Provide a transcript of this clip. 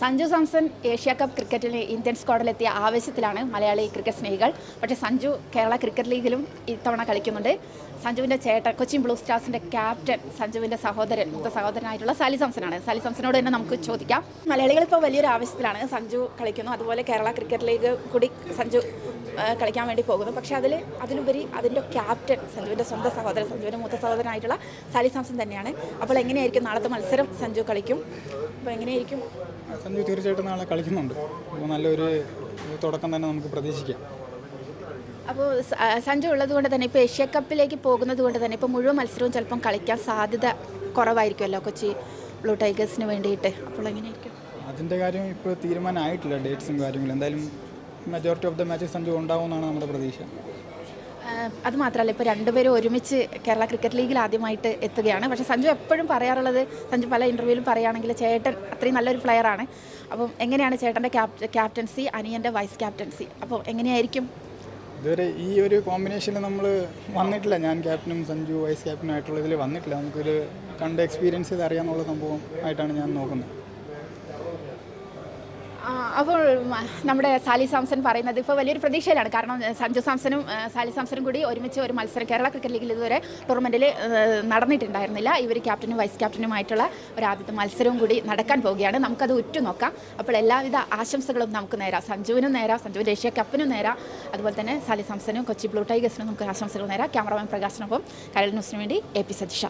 Sanju Samson Asia cup ക്രിക്കറ്റിൽ Indian സ്ക്വാഡിലെത്തിയ ആവേശത്തിലാണ് മലയാളി ക്രിക്കറ്റ് സ്നേഹികൾ. പക്ഷേ സഞ്ജു കേരള ക്രിക്കറ്റ് ലീഗിലും ഇത്തവണ കളിക്കുന്നുണ്ട്. സഞ്ജുവിന്റെ ചേട്ടൻ കൊച്ചിൻ ബ്ലൂ സ്റ്റാർസിന്റെ ക്യാപ്റ്റൻ സഞ്ജുവിന്റെ സഹോദരൻ മുത്ത സഹോദരനായിട്ടുള്ള സാലി സാംസനാണ് സാലി സാംസനോട് തന്നെ നമുക്ക് ചോദിക്കാം. മലയാളികൾ ഇപ്പോൾ വലിയൊരു ആവേശത്തിലാണ് സഞ്ജു കളിക്കുന്നു. അതുപോലെ കേരള ക്രിക്കറ്റ് ലീഗ് കൂടി സഞ്ജു കളിക്കാൻ വേണ്ടി പോകുന്നു. പക്ഷേ അതിൽ അതിലുപരി അതിന്റെ ക്യാപ്റ്റൻ സഞ്ജുവിന്റെ സ്വന്തം സഹോദരൻ സഞ്ജുവിന്റെ മൂത്ത സഹോദരനായിട്ടുള്ള സാലി സാംസൺ തന്നെയാണ്. അപ്പോൾ എങ്ങനെയായിരിക്കും നാളത്തെ മത്സരം? സഞ്ജു കളിക്കും. അപ്പോൾ എങ്ങനെയായിരിക്കും? സഞ്ജു തീർച്ചയായിട്ടും നാളെ കളിക്കുന്നുണ്ട്. അപ്പോൾ നല്ലൊരു തുടക്കം തന്നെ നമുക്ക് പ്രതീക്ഷിക്കാം. അപ്പോൾ സഞ്ജു ഉള്ളത് കൊണ്ട് തന്നെ ഇപ്പോൾ ഏഷ്യ കപ്പിലേക്ക് പോകുന്നത് കൊണ്ട് തന്നെ ഇപ്പോൾ മുഴുവൻ മത്സരവും ചിലപ്പം കളിക്കാൻ സാധ്യത കുറവായിരിക്കുമല്ലോ കൊച്ചി ബ്ലൂ ടൈഗേഴ്സിന് വേണ്ടിയിട്ട്. അപ്പോൾ എങ്ങനെയായിരിക്കും? അതിന്റെ കാര്യം ഇപ്പോൾ തീരുമാനമായിട്ടില്ല ഡേറ്റ്സും കാര്യങ്ങളും. എന്തായാലും majority of the matches Sanju ഉണ്ടാവുമെന്നാണ് നമ്മുടെ പ്രതീക്ഷ. അത് മാത്രമല്ല ഇപ്പോൾ രണ്ടുപേരും ഒരുമിച്ച് കേരള ക്രിക്കറ്റ് ലീഗിൽ ആദ്യമായിട്ട് എത്തുകയാണ്. പക്ഷെ സഞ്ജു എപ്പോഴും പറയാറുള്ളത് സഞ്ജു പല ഇന്റർവ്യൂവിലും പറയുകയാണെങ്കിൽ ചേട്ടൻ അത്രയും നല്ലൊരു പ്ലെയറാണ് അപ്പം എങ്ങനെയാണ് ചേട്ടന്റെ ക്യാപ്റ്റ ക്യാപ്റ്റൻസി അനിയന്റെ വൈസ് ക്യാപ്റ്റൻസി അപ്പോൾ എങ്ങനെയായിരിക്കും? ഇതുവരെ ഈ ഒരു കോമ്പിനേഷനിൽ നമ്മൾ വന്നിട്ടില്ല. ഞാൻ ക്യാപ്റ്റനും സഞ്ജു വൈസ് ക്യാപ്റ്റനും ആയിട്ടുള്ള ഇതിൽ വന്നിട്ടില്ല. നമുക്കൊരു കണ്ട് എക്സ്പീരിയൻസ് ചെയ്ത് അറിയാമെന്നുള്ള സംഭവം ആയിട്ടാണ് ഞാൻ നോക്കുന്നത്. അപ്പോൾ നമ്മുടെ സാലി സാംസൺ പറയുന്നത് ഇപ്പോൾ വലിയൊരു പ്രതീക്ഷയിലാണ്. കാരണം സഞ്ജു സാംസണും സാലി സാംസനും കൂടി ഒരുമിച്ച് ഒരു മത്സരം കേരള ക്രിക്കറ്റ് ലീഗിൽ ഇതുവരെ ടൂർണമെന്റിൽ നടന്നിട്ടുണ്ടായിരുന്നില്ല. ഇവർ ക്യാപ്റ്റനും വൈസ് ക്യാപ്റ്റനുമായിട്ടുള്ള ഒരു ആദ്യത്തെ മത്സരവും കൂടി നടക്കാൻ പോവുകയാണ്. നമുക്കത് ഉറ്റുനോക്കാം അപ്പോൾ എല്ലാവിധ ആശംസകളും നമുക്ക് നേരാം. സഞ്ജുവിനും നേരാം സഞ്ജുവിന്റെ ഏഷ്യ കപ്പിനും നേരാം. അതുപോലെ തന്നെ സാലി സാംസനും കൊച്ചി ബ്ലൂ ടൈഗേഴ്സിനും നമുക്ക് ആശംസകൾ നേരാം. ക്യാമറമാൻ പ്രകാശനൊപ്പം കരൾ ന്യൂസിന് വേണ്ടി എ പി സതീഷ